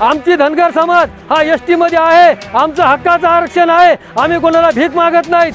आमची धनगर समाज हा एस टी मध्ये आहे. आमचं हक्काचं आरक्षण आहे. आम्ही कोणाला भीक मागत नाहीत.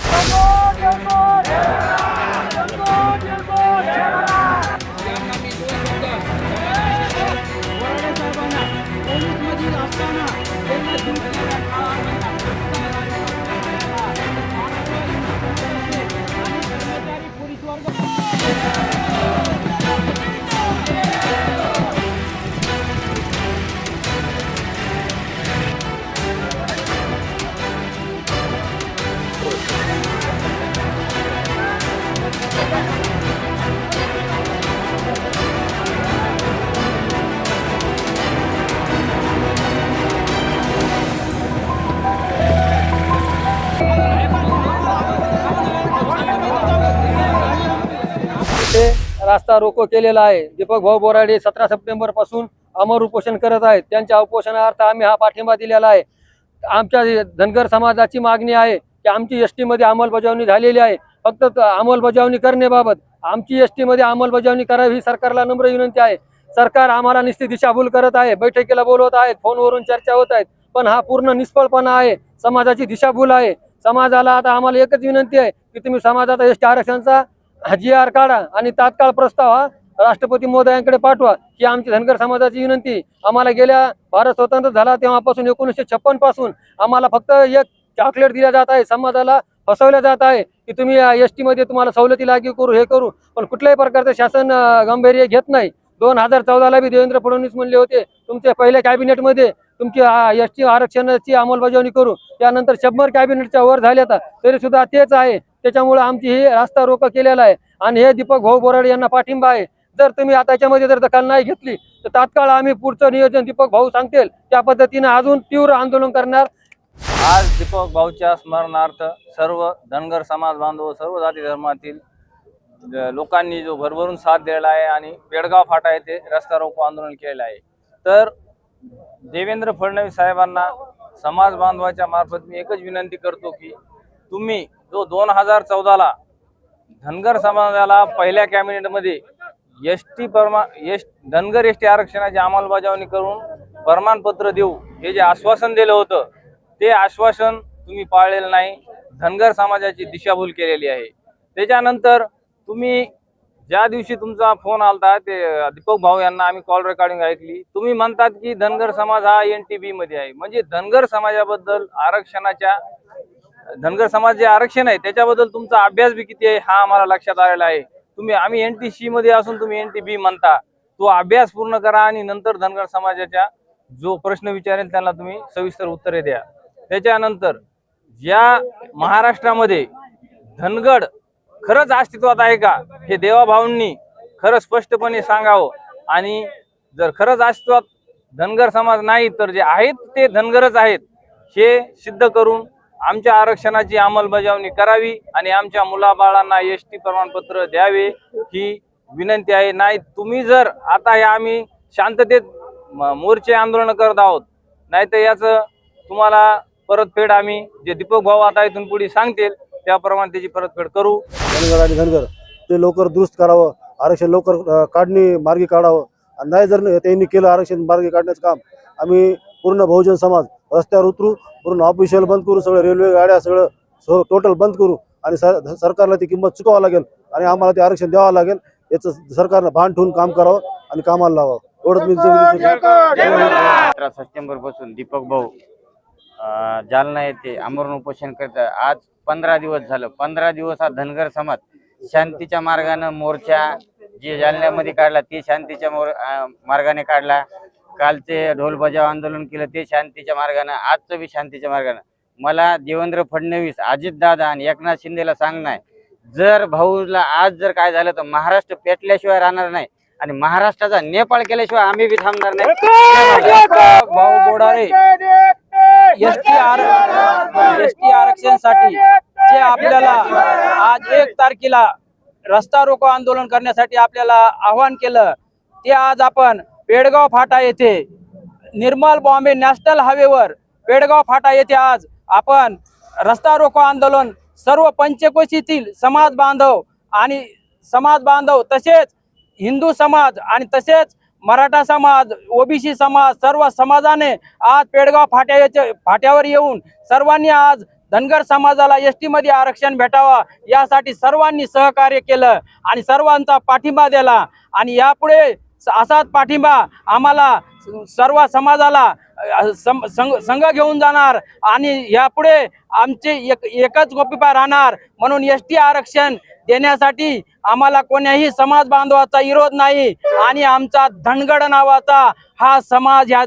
रास्ता रोको केलेला आहे. दीपक भाऊ बोराडे सतरा सप्टेंबरपासून अमर उपोषण करत आहेत. त्यांच्या उपोषणार्थ आम्ही हा पाठिंबा दिलेला आहे. आमच्या धनगर समाजाची मागणी आहे की आमची एसमध्ये अंमलबजावणी झालेली आहे. फक्त अंमलबजावणी करण्याबाबत आमची एसमध्ये अंमलबजावणी करावी ही सरकारला नम्र विनंती आहे. सरकार आम्हाला निश्चित दिशाभूल करत आहे. बैठकीला बोलवत आहेत. फोनवरून चर्चा होत आहेत. पण हा पूर्ण निष्फळपणा आहे. समाजाची दिशाभूल आहे. समाजाला आता आम्हाला एकच विनंती आहे की तुम्ही समाजाचा एस टी आरक्षणाचा जी आर काढा आणि तात्काळ प्रस्ताव हा राष्ट्रपती मोदयांकडे पाठवा. ही आमची धनगर समाजाची विनंती. आम्हाला गेल्या भारत स्वतंत्र झाला तेव्हापासून एकोणीसशे छप्पनपासून आम्हाला फक्त एक चॉकलेट दिल्या जात आहे. समाजाला फसवल्या जात आहे. की तुम्ही एस टीमध्ये तुम्हाला सवलती लागू करू हे करू. पण कुठल्याही प्रकारचं शासन गांभीर्य घेत नाही. दोन हजार चौदाला बी देवेंद्र फडणवीस म्हणले होते तुमच्या पहिल्या कॅबिनेटमध्ये तुमची एस टी आरक्षणाची अंमलबजावणी करू. त्यानंतर शंभर कॅबिनेटच्या वर झाल्या तरी सुद्धा तेच आहे. त्याच्यामुळे आमची ही रास्ता रोको केलेला आहे. आणि हे दीपक भाऊ बोराडे यांना पाठिंबा आहे. जर तुम्ही आता याच्यामध्ये जर दखल नाही घेतली तर तात्काळ आम्ही पुढचं नियोजन दीपक भाऊ सांगतील. त्या पद्धतीने अजून तीव्र आंदोलन करणार. आज दीपक भाऊच्या स्मरणार्थ सर्व धनगर समाज बांधव सर्व जाती धर्मातील लोकांनी जो भरभरून साथ दिलेला आहे आणि पेडगाव फाटा येथे रस्ता रोको आंदोलन केलेलं आहे. तर देवेंद्र फडणवीस साहेबांना समाज बांधवाच्या मार्फत मी एकच विनंती करतो की तुम्ही जो दोन हजार चौदाला धनगर समाजाला पहिल्या कॅबिनेटमध्ये एस टी परमा एस धनगर एस टी आरक्षणाची अंमलबजावणी करून प्रमाणपत्र देऊ हे जे आश्वासन दिलं होतं ते आश्वासन तुम्ही पाळलेलं नाही. धनगर समाजाची दिशाभूल केलेली आहे. त्याच्यानंतर तुम्ही ज्या दिवशी तुमचा फोन आलता ते दीपक भाऊ यांना आम्ही कॉल रेकॉर्डिंग ऐकली. तुम्ही म्हणतात की धनगर समाज हा एन टी बी मध्ये आहे. म्हणजे धनगर समाजाबद्दल आरक्षणाच्या धनगर समाज जे आरक्षण आहे त्याच्याबद्दल तुमचा अभ्यास बी किती आहे हा आम्हाला लक्षात आलेला आहे. तुम्ही आम्ही एन टी सी मध्ये असून तुम्ही एन टी बी म्हणता. तो अभ्यास पूर्ण करा आणि नंतर धनगर समाजाच्या जो प्रश्न विचारेल त्यांना तुम्ही सविस्तर उत्तरे द्या. त्याच्यानंतर ज्या महाराष्ट्रामध्ये धनगड खरंच अस्तित्वात आहे का? हे देवाभाऊंनी खरं स्पष्टपणे सांगावं. आणि जर खरंच अस्तित्वात धनगर समाज नाही तर जे आहेत ते धनगरच आहेत. हे सिद्ध करून आमच्या आरक्षणाची अंमलबजावणी करावी आणि आमच्या मुलाबाळांना एस टी प्रमाणपत्र द्यावे ही विनंती आहे. नाही तुम्ही जर आता हे आम्ही शांततेत म- मोर्चे आंदोलन करत आहोत नाही तर याचं तुम्हाला परतफेड आम्ही जे दीपक भाऊ आता इथून पुढे सांगतील त्याप्रमाणे त्याची परतफेड करू. धनगर आणि धनगर ते लवकर दुरुस्त करावं आरक्षण लवकर काढणी मार्गी काढावं. आणि नाही जर त्यांनी केलं आरक्षण मार्गी काढण्याचं काम आम्ही पूर्ण बहुजन समाज रस्त्यावर उतरू पूर्ण ऑफिशियल बंद करू सगळं रेल्वे गाड्या सगळं टोटल बंद करू आणि सर सरकारला ती किंमत चुकावं लागेल आणि आम्हाला ते आरक्षण द्यावं लागेल. याचं सरकारनं भान ठेवून काम करावं आणि कामाला लावावं. एवढंच मी सप्टेंबरपासून दीपक भाऊ जालना येथे आमरण उपोषण करत. आज पंधरा दिवस झालं. पंधरा दिवस हा धनगर समाज शांतीच्या मार्गानं मोर्चा जे जालन्यामध्ये काढला ते शांतीच्या मोर मार्गाने काढला. कालचे ढोल बजाव आंदोलन केलं ते शांतीच्या मार्गानं आजचं बी शांतीच्या मार्गानं. मला देवेंद्र फडणवीस अजितदादा आणि एकनाथ शिंदेला सांगणं आहे जर भाऊला आज जर काय झालं तर महाराष्ट्र पेटल्याशिवाय राहणार नाही आणि महाराष्ट्राचा नेपाळ केल्याशिवाय आम्ही बी थांबणार नाही. भाऊ Bodare S T R S T आरक्षणसाठी जे आपल्याला आज एक तारखेला रस्ता रोको आंदोलन करण्यासाठी आपल्याला आवाहन केलं ते आज आपण पेडगाव फाटा येथे निर्मल बॉम्बे नॅशनल हायवेवर पेडगाव फाटा येथे आज आपण रस्ता रोको आंदोलन सर्व पंचकोशीतील समाज बांधव आणि समाज बांधव तसेच हिंदू समाज आणि तसेच मराठा समाज ओबीसी समाज सर्व समाजाने आज पेडगाव फाट्याच्या फाट्यावर येऊन सर्वांनी आज धनगर समाजाला एस टीमध्ये आरक्षण भेटावा यासाठी सर्वांनी सहकार्य केलं आणि सर्वांचा पाठिंबा दिला. आणि यापुढे स- असाच पाठिंबा आम्हाला सर्व समाजाला सं- संघ संघ घेऊन जाणार आणि यापुढे आमचे एक एकच गोपीपा राहणार. म्हणून एस टी आरक्षण देण्यासाठी आम्हाला कोण्याही समाज बांधवाचा विरोध नाही आणि आमचा धनगड नावाचा हा समाज ह्या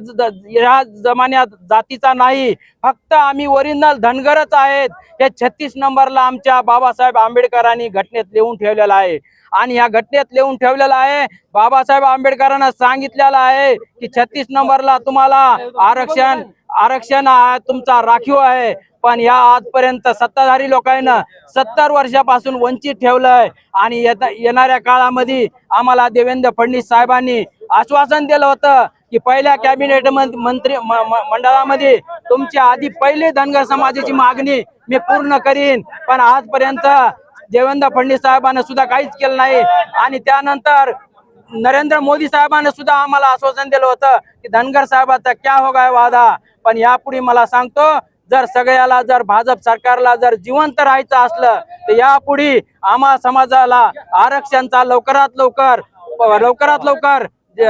ह्या जमान्यात जातीचा नाही. फक्त आम्ही ओरिजिनल धनगरच आहेत. हे छत्तीस नंबरला आमच्या बाबासाहेब आंबेडकरांनी घटनेत लिहून ठेवलेलं आहे. आणि ह्या घटनेत लिहून ठेवलेलं आहे बाबासाहेब आंबेडकरांना सांगितलेलं आहे की छत्तीस नंबरला तुम्हाला आरक्षण आरक्षण तुमचा राखीव आहे. पण या आजपर्यंत सत्ताधारी लोकांना सत्तर वर्षापासून वंचित ठेवलंय. आणि येता- येणाऱ्या काळामध्ये आम्हाला देवेंद्र फडणवीस साहेबांनी आश्वासन दिलं होतं की पहिल्या कॅबिनेट मंत्री म- मंडळामध्ये तुमच्या आधी पहिले धनगर समाजाची मागणी मी पूर्ण करीन. पण आजपर्यंत देवेंद्र फडणवीस साहेबांना सुद्धा काहीच केलं नाही. आणि त्यानंतर नरेंद्र मोदी साहेबांनी सुद्धा आम्हाला आश्वासन दिलं होतं की धनगर साहेबाचा क्या होगा वादा? पण यापुढे मला सांगतो जर सगळ्याला जर भाजप सरकारला जर जिवंत राहायचं असलं तर यापुढे आम्हा समाजाला आरक्षणचा लवकरात लवकर लवकरात लवकर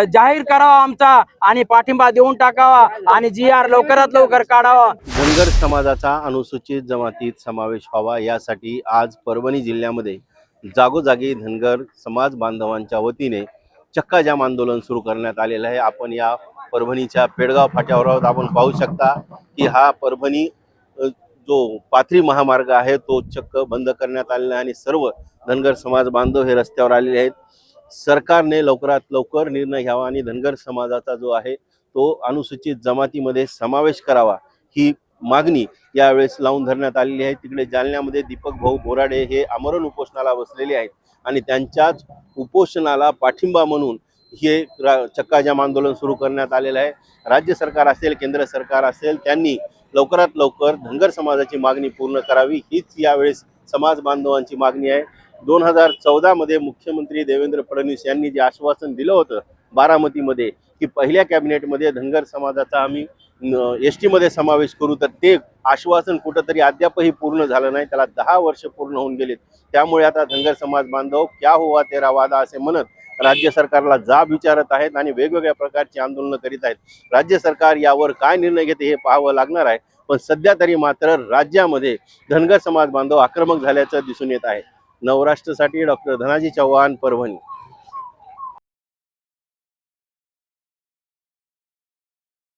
जाहीर करावा आमचा आणि पाठिंबा देऊन टाकावा आणि जी आर लवकरात लवकर काढावा. धनगर समाजाचा अनुसूचित जमातीत समावेश व्हावा यासाठी आज परभणी जिल्ह्यामध्ये जागोजागी धनगर समाज बांधवांच्या वतीने चक्का जाम आंदोलन सुरू करण्यात आलेलं आहे. आपण या परभणीच्या पेडगाव फाट्यावर आहोत. आपण पाहू शकता की हा परभणी जो पाथरी महामार्ग आहे तो चक्क बंद करण्यात आलेला आहे आणि सर्व धनगर समाज बांधव हे रस्त्यावर आलेले आहेत. सरकारने लवकरात लवकर निर्णय घ्यावा आणि धनगर समाजाचा जो आहे तो अनुसूचित जमातीमध्ये समावेश करावा ही मागणी यावेळेस लावून धरण्यात आलेली आहे. तिकडे जालन्यामध्ये दीपक भाऊ बोराडे हे आमरण उपोषणाला बसलेले आहेत. आणि त्यांच्याच उपोषणाला पाठिंबा म्हणून हे रा- चक्काजाम आंदोलन सुरू करण्यात आलेलं आहे. राज्य सरकार असेल केंद्र सरकार असेल त्यांनी लवकरात लवकर धनगर समाजाची मागणी पूर्ण करावी. हीच यावेळेस समाज बांधवांची मागणी आहे. दोन हजार चौदामध्ये मुख्यमंत्री देवेंद्र फडणवीस यांनी जे आश्वासन दिलं होतं बारामतीमध्ये की पहिल्या कॅबिनेटमध्ये धनगर समाजाचा आम्ही एस टीमध्ये समावेश करू तर ते आश्वासन कुठंतरी अद्यापही पूर्ण झालं नाही. त्याला दहा वर्ष पूर्ण होऊन गेलेत. त्यामुळे आता धनगर समाज बांधव क्या हुआ तेरा वादा असे म्हणत राज्य सरकारला जाब विचारत आहेत आणि वेगवेगळ्या प्रकारची आंदोलनं करीत आहेत. राज्य सरकार यावर काय निर्णय घेते हे पाहावं लागणार आहे. पण सध्या तरी मात्र राज्यामध्ये धनगर समाज बांधव आक्रमक झाल्याचं दिसून येत आहे. नवराष्ट्रसाठी डॉक्टर धनाजी चव्हाण परभणी.